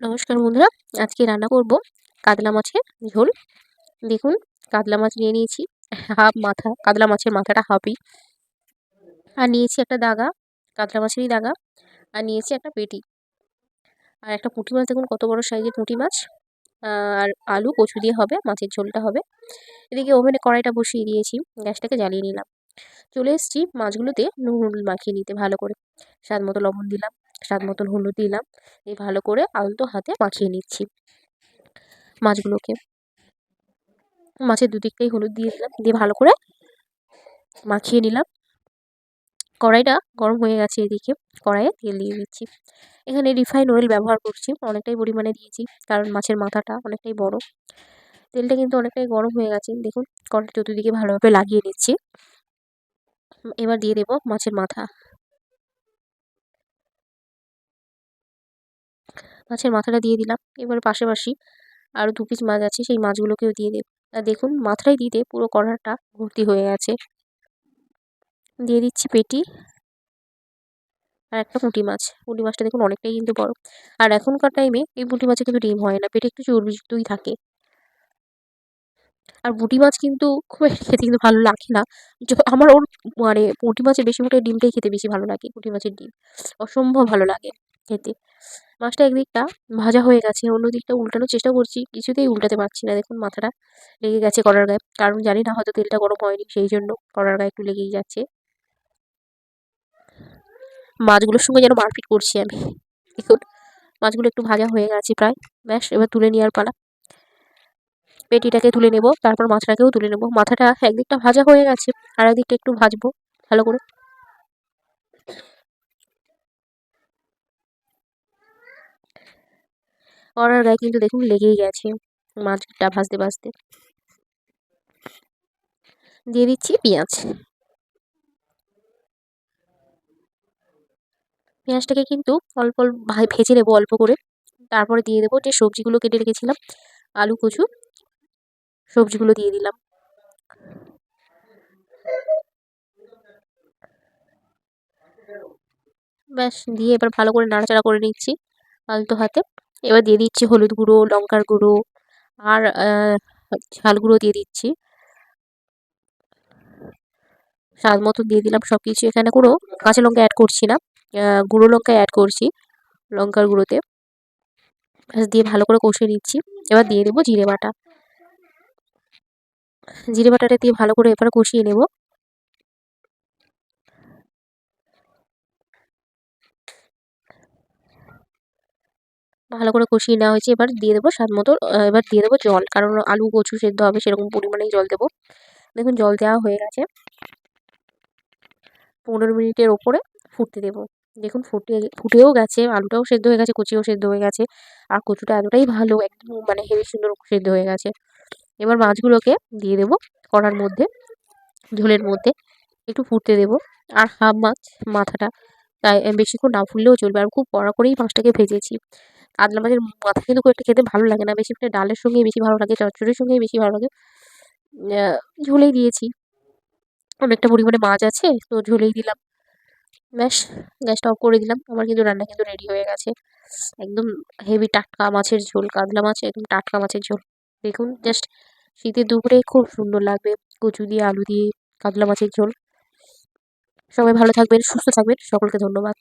নমস্কার বন্ধুরা, আজকে রান্না করব কাতলা মাছের ঝোল। দেখুন, কাতলা মাছ নিয়ে নিয়েছি, হাফ মাথা, কাতলা মাছের মাথাটা হাফই। আর নিয়েছি একটা দাগা, কাতলা মাছেরই দাগা, আর নিয়েছি একটা পেটি। আর একটা পুঁটি মাছ, দেখুন কত বড় সাইজের পুঁটি মাছ। আর আলু, কচু দিয়ে হবে, মাছের ঝোলটা হবে। এদিকে ওভেনে কড়াইটা বসিয়ে দিয়েছি, গ্যাসটাকে জ্বালিয়ে নিলাম। চলে এসেছি মাছগুলোতে নুন মাখিয়ে নিতে ভালো করে। স্বাদ মতো লবণ দিলাম। স্বাদ মতন হলুদ দিলাম। এই ভালো করে আলতো হাতে মাখিয়ে নিচ্ছি মাছগুলোকে। মাছের দুদিকটাই হলুদ দিয়ে দিলাম। দিয়ে ভালো করে মাখিয়ে নিলাম। কড়াইটা গরম হয়ে গেছে এদিকে। কড়াইয়ে তেল দিয়ে দিচ্ছি। এখানে রিফাইন অয়েল ব্যবহার করছি। অনেকটাই পরিমাণে দিয়েছি কারণ মাছের মাথাটা অনেকটাই বড়। তেলটা কিন্তু অনেকটাই গরম হয়ে গেছে। দেখুন, কড়াইটা চতুর্দিকে ভালোভাবে লাগিয়ে নিচ্ছি। এবার দিয়ে দেবো মাছের মাথা। মাছের মাথাটা দিয়ে দিলাম। এবার পাশাপাশি আরও দু পিস মাছ আছে, সেই মাছগুলোকেও দিয়ে দেব আর দেখুন মাথায় দিতে পুরো কড়াটা ভর্তি হয়ে গেছে। দিয়ে দিচ্ছি পেটি আর একটা পুঁটি মাছ। পুঁটি মাছটা দেখুন অনেকটাই কিন্তু বড়। আর এখনকার টাইমে এই পুঁটি মাছে কিন্তু ডিম হয় না, পেটে একটু চর্বিযুক্তই থাকে। আর পুঁটি মাছ কিন্তু খুব খেতে কিন্তু ভালো লাগে না। আমার ওর মানে পুঁটি মাছের বেশি বেশিরভাগটা ডিমটাই খেতে বেশি ভালো লাগে, পুঁটি মাছের ডিম। অসম্ভব ভালো লাগে। খেতে। মাছটা একদিকটা ভাজা হয়ে গেছে অন্য দিকটা উল্টানোর চেষ্টা করছি, কিছুতেই উল্টাতে পারছি না। দেখুন, মাথাটা লেগে গেছে কড়ার গায়ে। কারণ জানি না, হয়তো তেলটা গরম হয়নি, সেই জন্য কড়ার গায়ে একটু লেগেই যাচ্ছে। মাছগুলোর সঙ্গে যেন মারপিট করছি আমি। দেখুন, মাছগুলো একটু ভাজা হয়ে গেছে প্রায়। ব্যাস, এবার তুলে নেওয়ার পালা। পেটিটাকে তুলে নেব, তারপর মাছটাকেও তুলে নেব। মাথাটা একদিকটা ভাজা হয়ে গেছে আর একদিকটা একটু ভাজবো, ভালো করে। কড়ার গায়ে কিন্তু দেখুন লেগেই গেছে মাছটা ভাজতে ভাজতে দিয়ে দিচ্ছি পেঁয়াজ। পেঁয়াজটাকে কিন্তু অল্প অল্প ভেজে নেব অল্প করে। তারপরে দিয়ে দেবো যে সবজিগুলো কেটে রেখেছিলাম, আলু, কচু, সবজিগুলো দিয়ে দিলাম। ব্যাস, দিয়ে এবার ভালো করে নাড়াচাড়া করে নিচ্ছি আলতো হাতে। এবার দিয়ে দিচ্ছি হলুদ গুঁড়ো, লঙ্কার গুঁড়ো আর ঝাল গুঁড়ো দিয়ে দিচ্ছি। স্বাদ মতো দিয়ে দিলাম সব কিছু এখানে কোনো কাঁচা লঙ্কা অ্যাড করছি না গুঁড়ো লঙ্কা অ্যাড করছি লঙ্কার গুঁড়োতে। দিয়ে ভালো করে কষে নিচ্ছি। এবার দিয়ে দেবো জিরে বাটা। জিরে বাটাটা দিয়ে ভালো করে এবার কষিয়ে নেব। ভালো করে কষিয়ে নেওয়া হয়েছে। এবার দিয়ে দেবো স্বাদ মতো এবার দিয়ে দেবো জল। কারণ আলু কচু সেদ্ধ হবে, সেরকম পরিমাণেই জল দেবো। দেখুন, জল দেওয়া হয়ে গেছে। পনেরো মিনিটের ওপরে ফুটতে দেবো। দেখুন, ফুটে, ফুটেও গেছে, আলুটাও সেদ্ধ হয়ে গেছে, কচিও সেদ্ধ হয়ে গেছে। আর কচুটা এতটাই ভালো, একদম মানে হেভি সুন্দর সেদ্ধ হয়ে গেছে। এবার মাছগুলোকে দিয়ে দেবো কড়ার মধ্যে, ঝোলের মধ্যে। একটু ফুটতে দেবো। আর হাফ মাছ মাথাটা, তাই, বেশিক্ষণ না ফুললেও চলবে। আর খুব কড়া করেই মাছটাকে ভেজেছি। কাতলা মাছের মাথা কিন্তু খুব একটা খেতে ভালো লাগে না। বেশি একটা ডালের সঙ্গেই বেশি ভালো লাগে, চচ্চড়ির সঙ্গেই বেশি ভালো লাগে। ঝোলেই দিয়েছি। অনেকটা পরিমাণে মাছ আছে, তো ঝোলেই দিলাম। ব্যাস, গ্যাসটা অফ করে দিলাম। আমার কিন্তু রান্না কিন্তু রেডি হয়ে গেছে। একদম হেভি টাটকা মাছের ঝোল, কাতলা মাছ, একদম টাটকা মাছের ঝোল। দেখুন জাস্ট শীতের দুপুরে খুব সুন্দর লাগবে। কচু দিয়ে, আলু দিয়ে, কাতলা মাছের ঝোল। সবাই ভালো থাকবেন, সুস্থ থাকবেন। সকলকে ধন্যবাদ।